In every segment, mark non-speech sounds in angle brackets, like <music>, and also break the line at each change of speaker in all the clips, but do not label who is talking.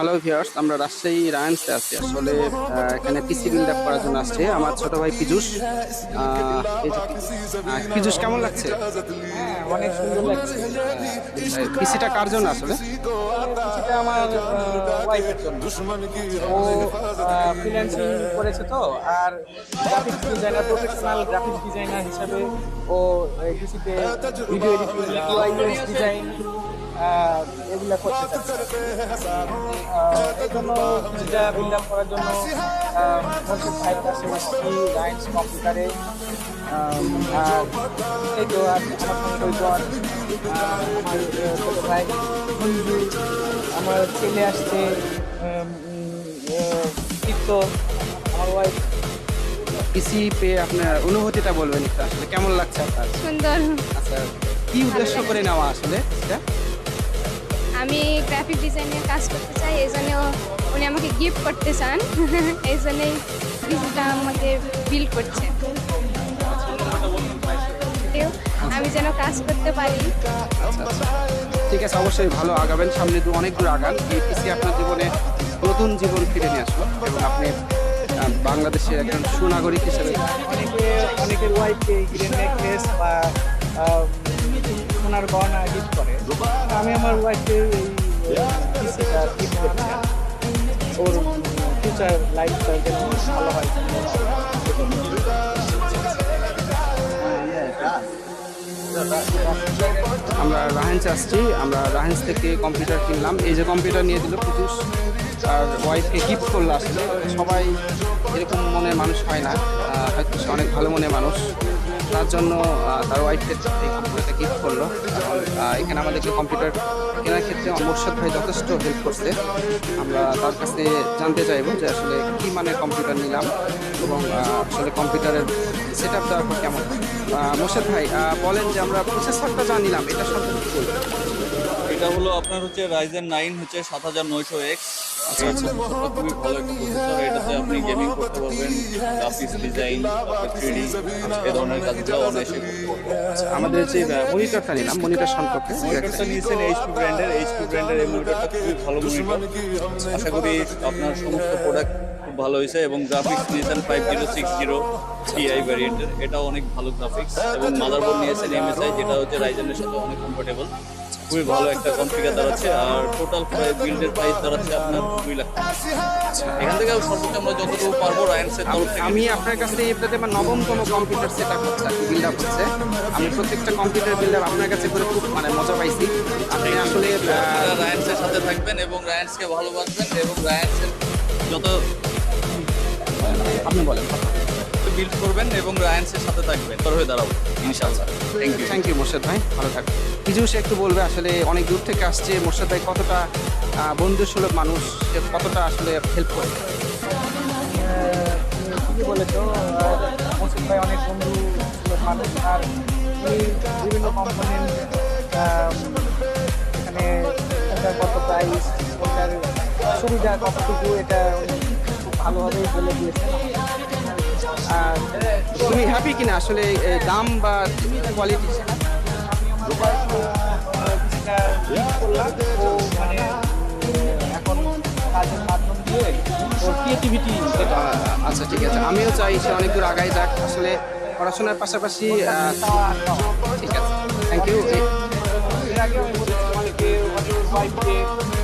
Hello viewers আমরা রাজশাহী রায়ন্সে আছি। আসলে এখানে পিসি বিল্ড আপ করার জন্য আসছে। আমার ছোট ভাই আহ, পীযুষ কেমন লাগছে?
হ্যাঁ অনেক সুন্দর লাগছে।
পিসিটা কার জন্য আসলে?
আমার ওয়াইফের জন্য। ও ফ্রিল্যান্সিং করেছে তো আর graphics designer professional graphics designer হিসাবে ও কিছুতে ভিডিও এডিটিং ডিজাইন এগুলা করতে চাচ্ছে। আহ, এই জন্য বিল্ড আপ করার জন্য মোর্শেদ ভাইয়ের কাছে এসেছি কম্পিউটারে এই তো আর আমার পরিবার আমার আহ, ভাই আমার ছেলে আসছে চিত্ত আমার ওয়াইফ
পিসি পেয়ে আপনার অনুভূতিটা বলবেন একটু আসলে কেমন লাগছে আপনার?
সুন্দর।
আচ্ছা কি উদ্দেশ্য করে নেওয়া আসলে এটা
আমি গ্রাফিক ডিজাইনের কাজ করতে চাই এই জন্য উনি আমাকে গিফট করতে চান। <laughs> এই জন্যই পিসিটা আমাকে বিল করছে। আমি যেন কাজ করতে পারি।
ঠিক আছে অবশ্যই ভালো আগাবেন। সামনে দু অনেক দূর আগান। এই আপনার জীবনে নতুন জীবন ফিরে নিয়ে আসলো এবং আপনি বাংলাদেশের একজন সুনাগরিক হিসেবে
অনেকে অনেকের ওয়াইফকে গ্রেন নেকলেস বা গিফট করে। আমি আমার ওয়াইফকে গিফট ওর ফিউচার লাইফটা ভালো হয়।
আমরা রাহেন্স আসছি। আমরা রাহেন্স থেকে কম্পিউটার কিনলাম। এই যে কম্পিউটার নিয়ে দিল পীযুষ আর ওয়াইফকে গিফট করল আসলে। সবাই এরকম মনের মানুষ হয় না। হয়তো অনেক ভালো মনের মানুষ। তার জন্য তার ওয়াইফকে এই কম্পিউটারটা গিফট করল। এখন আমাদেরকে কম্পিউটার কেনার ক্ষেত্রে মোর্শদ ভাই যথেষ্ট হেল্প করছে। আমরা তার কাছে জানতে চাইব যে আসলে কী মানে কম্পিউটার নিলাম এবং আসলে কম্পিউটারের সেট আপ দেওয়ার পর কেমন মোর্শেদ ভাই বলেন যে আমরা প্রসেসরটা যা নিলাম, এটা সম্পর্কে
এটা হলো আপনার হচ্ছে রাইজেন নাইন হচ্ছে সাত হাজার নয়শো এক্স এই প্রসেসরটা খুবই ভালো একটা প্রসেসর এটাতে আপনি গেমিং করতে পারবেন গ্রাফিক্স ডিজাইন থ্রি এ ধরনের কাজগুলো অনায়াসে
আমাদের যে মনিটরটা নিলাম মনিটর সম্পর্কে।
মনিটরটা নিয়েছেন এইচপি ব্র্যান্ডের এইচপি ব্র্যান্ডের এই মনিটরটা খুবই ভালো মনিটর আশা করি আপনার সমস্ত প্রোডাক্ট খুব ভালো হয়েছে এবং গ্রাফিক্স নিয়েছেন five zero six zero Ti ভ্যারিয়েন্টের এটাও অনেক ভালো গ্রাফিক্স এবং মাদারবোর্ড নিয়েছেন এমএসআই যেটা হচ্ছে রাইজেনের সাথে অনেক কমফোর্টেবল খুবই ভালো একটা কনফিগার দাঁড়াচ্ছে আর টোটাল বিল্ডের প্রাইস দাঁড়াচ্ছে আপনার দুই লাখ এখান থেকে সর্বোচ্চ আমরা যতটুকু পারব রায়ন্সের তরফ থেকে।
আমি আপনার কাছ থেকে এটাতে আমার নবমতম কম্পিউটার সেট আপ হচ্ছে বিল্ড আপ হচ্ছে। আমি প্রত্যেকটা কম্পিউটার বিল্ড আপ আপনার কাছে করে খুব মানে মজা পাইছি। আপনি আসলে আহ,
সাথে থাকবেন এবং রায়ান্সকে ভালোবাসবেন এবং রায়ান্সের যত
আপনি বলেন।
বিল্ড করবেন এবং রায়ান্সের সাথে থাকবেন। তোর হয়ে দাঁড়াবো ইনশাআল্লাহ। Thank you
thank you Morshed ভাই। ভালো থাকবেন। কিছু সে একটু বলবে আসলে অনেক দূর থেকে আসছে। মোর্শেদ ভাই কতটা বন্ধুসুলভ মানুষ? কতটা আসলে হেল্প করে?
ঠিকই বলেছ? ভাই অনেক বন্ধু মানুষ। আর বিভিন্ন কম্পোনেন্ট এখানে প্রাইস সুবিধা কতটুকু এটা ভালোভাবেই বলে দিয়েছেন আর
তুমি হ্যাপি কিনা? আসলে দাম বা কোয়ালিটি
ক্রিয়েটিভিটি
আচ্ছা ঠিক আছে। আমিও চাই সে অনেক দূর আগায় যাক। আসলে পড়াশোনার পাশাপাশি ঠিক আছে। থ্যাংক ইউ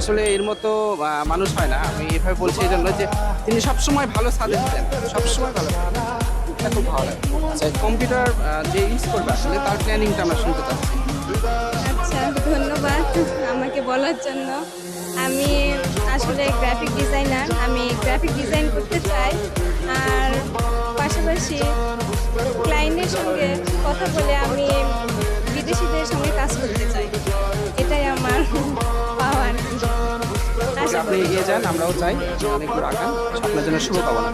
আসলে এর মতো মানুষ হয় না। আমি এভাবে বলছি এই জন্য যে তিনি সবসময় ভালো সাজেস্ট দেন। সবসময় ভালো খুব ভালো লাগে। আচ্ছা কম্পিউটার যে ইউজ করবে আসলে তার প্ল্যানিংটা আমরা শুনতে চাচ্ছি।
আচ্ছা ধন্যবাদ আমাকে বলার জন্য। আমি আসলে গ্রাফিক ডিজাইনার আমি গ্রাফিক ডিজাইন করতে চাই। আর পাশাপাশি ক্লায়েন্টের সঙ্গে কথা বলে আমি বিদেশিদের সঙ্গে কাজ করতে
আপনি এগিয়ে যান আমরাও চাই। অনেক আগান আপনার জন্য শুভকামনা।